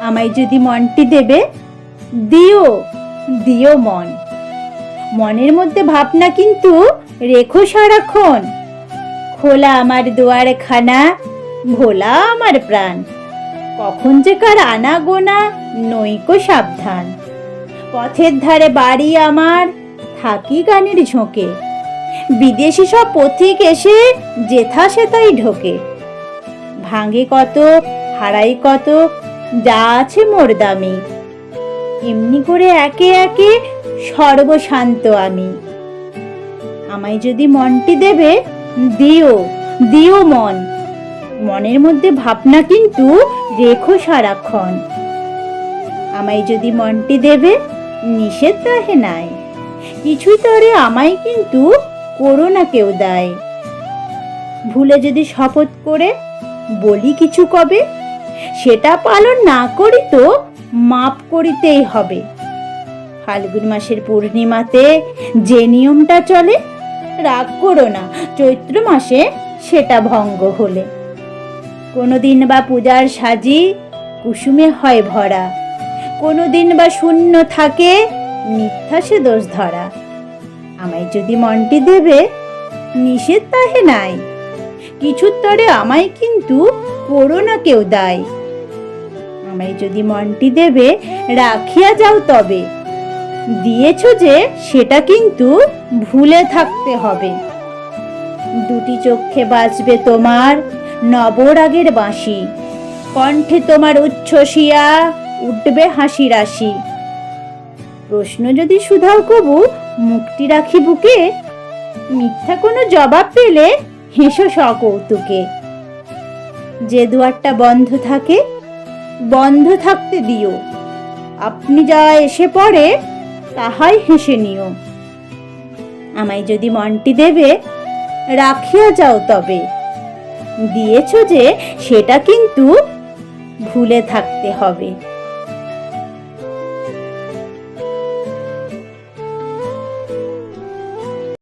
আমায় যদি মনটি দেবে, দিও দিও মন। মনের মধ্যে ভাবনা কিন্তু রেখো সারাক্ষণ। খোলা আমার দুয়ার খানা ভোলা আমার প্রাণ। কখন যে কার আনা গোনা নৈকো সাবধান। পথের ধারে বাড়ি আমার, থাকি গানের ঝোঁকে। বিদেশি সব পথিক এসে যেথা সেথাই ঢোকে। ভাঙে কত হারাই কত যা আছে মোর দামি। এমনি করে একে একে সর্বশান্ত আমি। আমায় যদি মনটি দেবে, দিও দিও মন। মনের মধ্যে ভাবনা কিন্তু রেখো সারাক্ষণ। আমায় যদি মনটি দেবে, নিষেধ তাহে নাই। কিছুই তরে আমায় কিন্তু করো না কেউ দায়। ভুলে যদি শপথ করে, বলি কিছু কবে? সেটা পালন না করি তো মাপ করিতেই হবে। ফাল্গুন মাসের পূর্ণিমাতে যে নিয়মটা চলে, রাগ করো না, চৈত্র মাসে সেটা ভঙ্গ হলে। কোনো দিন বা পূজার সাজি কুসুমে হয় ভরা। কোনো দিন বা শূন্য থাকে মিথ্যা সে দোষ ধরা। আমায় যদি মনটি দেবে, নিষেধ তাহে নাই। কিছুর তরে আমায় কিন্তু করো না কেউ দায়। আমায় যদি মনটি দেবে, রাখিয়া যাও তবে। দিয়েছ যে, সেটা কিন্তু ভুলে থাকতে হবে। দুটি চক্ষে বাজবে তোমার নবরাগের বাঁশি। কণ্ঠে তোমার উচ্ছ্বসিয়া উঠবে হাসি রাশি। প্রশ্ন যদি সুধাও কবু, মুক্তি রাখি বুকে। মিথ্যা কোনো জবাব পেলে হেসো সকৌতুকে। যে দুয়ারটা বন্ধ থাকে, বন্ধ থাকতে দিও। আপনি যা এসে পড়ে, তাহাই হেসে নিও। আমায় যদি মনটি দেবে, রাখিয়া যাও তবে। দিয়েছ যে, সেটা কিন্তু ভুলে থাকতে হবে।